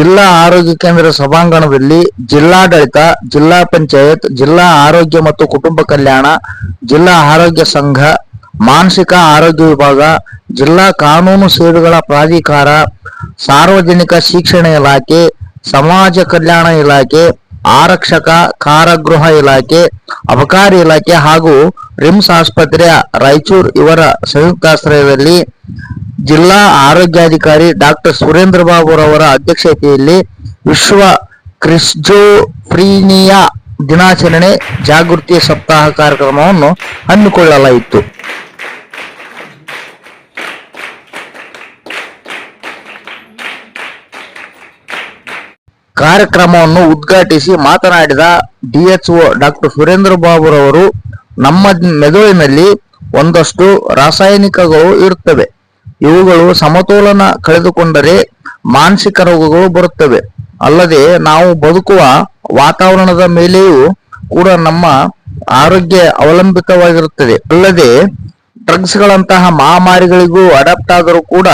ಜಿಲ್ಲಾ ಆರೋಗ್ಯ ಕೇಂದ್ರ ಸಭಾಂಗಣದಲ್ಲಿ ಜಿಲ್ಲಾಡಳಿತ, ಜಿಲ್ಲಾ ಪಂಚಾಯತ್, ಜಿಲ್ಲಾ ಆರೋಗ್ಯ ಮತ್ತು ಕುಟುಂಬ ಕಲ್ಯಾಣ, ಜಿಲ್ಲಾ ಆರೋಗ್ಯ ಸಂಘ, ಮಾನಸಿಕ ಆರೋಗ್ಯ ವಿಭಾಗ, ಜಿಲ್ಲಾ ಕಾನೂನು ಸೇವೆಗಳ ಪ್ರಾಧಿಕಾರ, ಸಾರ್ವಜನಿಕ ಶಿಕ್ಷಣ ಇಲಾಖೆ, ಸಮಾಜ ಕಲ್ಯಾಣ ಇಲಾಖೆ, ಆರಕ್ಷಕ, ಕಾರಾಗೃಹ ಇಲಾಖೆ, ಅಬಕಾರಿ ಇಲಾಖೆ ಹಾಗೂ ರಿಮ್ಸ್ ಆಸ್ಪತ್ರೆಯ ರಾಯಚೂರು ಇವರ ಸಂಯುಕ್ತಾಶ್ರಯದಲ್ಲಿ ಜಿಲ್ಲಾ ಆರೋಗ್ಯಾಧಿಕಾರಿ ಡಾಕ್ಟರ್ ಸುರೇಂದ್ರ ಬಾಬುರವರ ಅಧ್ಯಕ್ಷತೆಯಲ್ಲಿ ವಿಶ್ವ ಕ್ರಿಸ್ಜೋಫ್ರೀನಿಯಾ ದಿನಾಚರಣೆ ಜಾಗೃತಿ ಸಪ್ತಾಹ ಕಾರ್ಯಕ್ರಮವನ್ನು ಹಮ್ಮಿಕೊಳ್ಳಲಾಯಿತು. ಕಾರ್ಯಕ್ರಮವನ್ನು ಉದ್ಘಾಟಿಸಿ ಮಾತನಾಡಿದ ಡಿಎಚ್ಒ ಡಾಕ್ಟರ್ ಸುರೇಂದ್ರ ಬಾಬುರವರು, ನಮ್ಮ ಮೆದುಳಿನಲ್ಲಿ ಒಂದಷ್ಟು ರಾಸಾಯನಿಕಗಳು ಇರುತ್ತವೆ. ಇವುಗಳು ಸಮತೋಲನ ಕಳೆದುಕೊಂಡರೆ ಮಾನಸಿಕ ರೋಗಗಳು ಬರುತ್ತವೆ. ಅಲ್ಲದೆ ನಾವು ಬದುಕುವ ವಾತಾವರಣದ ಮೇಲೆಯೂ ಕೂಡ ನಮ್ಮ ಆರೋಗ್ಯ ಅವಲಂಬಿತವಾಗಿರುತ್ತದೆ. ಅಲ್ಲದೆ ಡ್ರಗ್ಸ್ ಗಳಂತಹ ಮಹಾಮಾರಿಗಳಿಗೂ ಅಡಾಪ್ಟ್ ಆದರೂ ಕೂಡ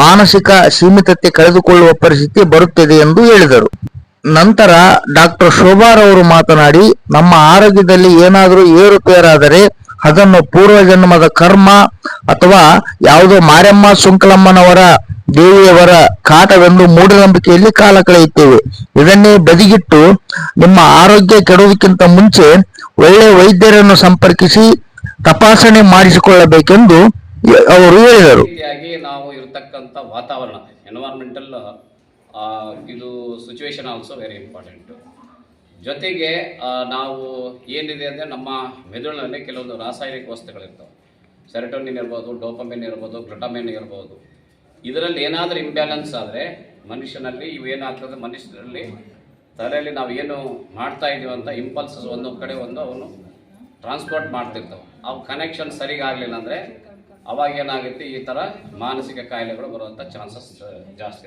ಮಾನಸಿಕ ಸೀಮಿತತೆ ಕಳೆದುಕೊಳ್ಳುವ ಪರಿಸ್ಥಿತಿ ಬರುತ್ತದೆ ಎಂದು ಹೇಳಿದರು. ನಂತರ ಡಾಕ್ಟರ್ ಶೋಭಾರವರು ಮಾತನಾಡಿ, ನಮ್ಮ ಆರೋಗ್ಯದಲ್ಲಿ ಏನಾದರೂ ಏರುಪೇರಾದರೆ ಅದನ್ನು ಪೂರ್ವ ಜನ್ಮದ ಕರ್ಮ ಅಥವಾ ಯಾವುದೋ ಮಾರಮ್ಮ ಶುಂಕಲಮ್ಮನವರ ದೇವಿಯವರ ಕಾಟವೆಂದು ಮೂಢನಂಬಿಕೆಯಲ್ಲಿ ಕಾಲ ಕಳೆಯುತ್ತೇವೆ. ಇದನ್ನೇ ಬದಿಗಿಟ್ಟು ನಿಮ್ಮ ಆರೋಗ್ಯ ಕೆಡುವುದಕ್ಕಿಂತ ಮುಂಚೆ ಒಳ್ಳೆಯ ವೈದ್ಯರನ್ನು ಸಂಪರ್ಕಿಸಿ ತಪಾಸಣೆ ಮಾಡಿಸಿಕೊಳ್ಳಬೇಕೆಂದು ಅವರು ಹೇಳಿದರು. ನಾವು ಇರತಕ್ಕಂಥ ವಾತಾವರಣ ಎನ್ವೈರ್ಮೆಂಟಲ್ ಇದು ಸಿಚುವೇಶನ್ ಆಲ್ಸೋ ವೆರಿ ಇಂಪಾರ್ಟೆಂಟು ಜೊತೆಗೆ ನಾವು ಏನಿದೆ ಅಂದರೆ ನಮ್ಮ ಮೆದುಳಿನಲ್ಲಿ ಕೆಲವೊಂದು ರಾಸಾಯನಿಕ ವಸ್ತುಗಳಿರ್ತವೆ. ಸೆರೆಟೋನಿನ್ ಇರ್ಬೋದು, ಡೋಪಮಿನ್ ಇರ್ಬೋದು, ಗ್ಲುಟಮಿನ್ ಇರ್ಬೋದು. ಇದರಲ್ಲಿ ಏನಾದರೂ ಇಂಬ್ಯಾಲೆನ್ಸ್ ಆದರೆ ಮನುಷ್ಯನಲ್ಲಿ ಇವೇನಾಗ್ತದೆ ಮನುಷ್ಯರಲ್ಲಿ ತಲೆಯಲ್ಲಿ ನಾವು ಏನು ಮಾಡ್ತಾ ಇದ್ದೀವಿ ಅಂತ ಇಂಪಲ್ಸಸ್ ಒಂದೊಂದು ಕಡೆ ಒಂದು ಅವನು ಟ್ರಾನ್ಸ್ಪೋರ್ಟ್ ಮಾಡ್ತಿರ್ತವೆ. ಅವು ಕನೆಕ್ಷನ್ ಸರಿಗಾಗಲಿಲ್ಲ ಅಂದರೆ ಅವಾಗ ಏನಾಗುತ್ತೆ? ಈ ಥರ ಮಾನಸಿಕ ಕಾಯಿಲೆಗಳು ಬರುವಂಥ ಚಾನ್ಸಸ್ ಜಾಸ್ತಿ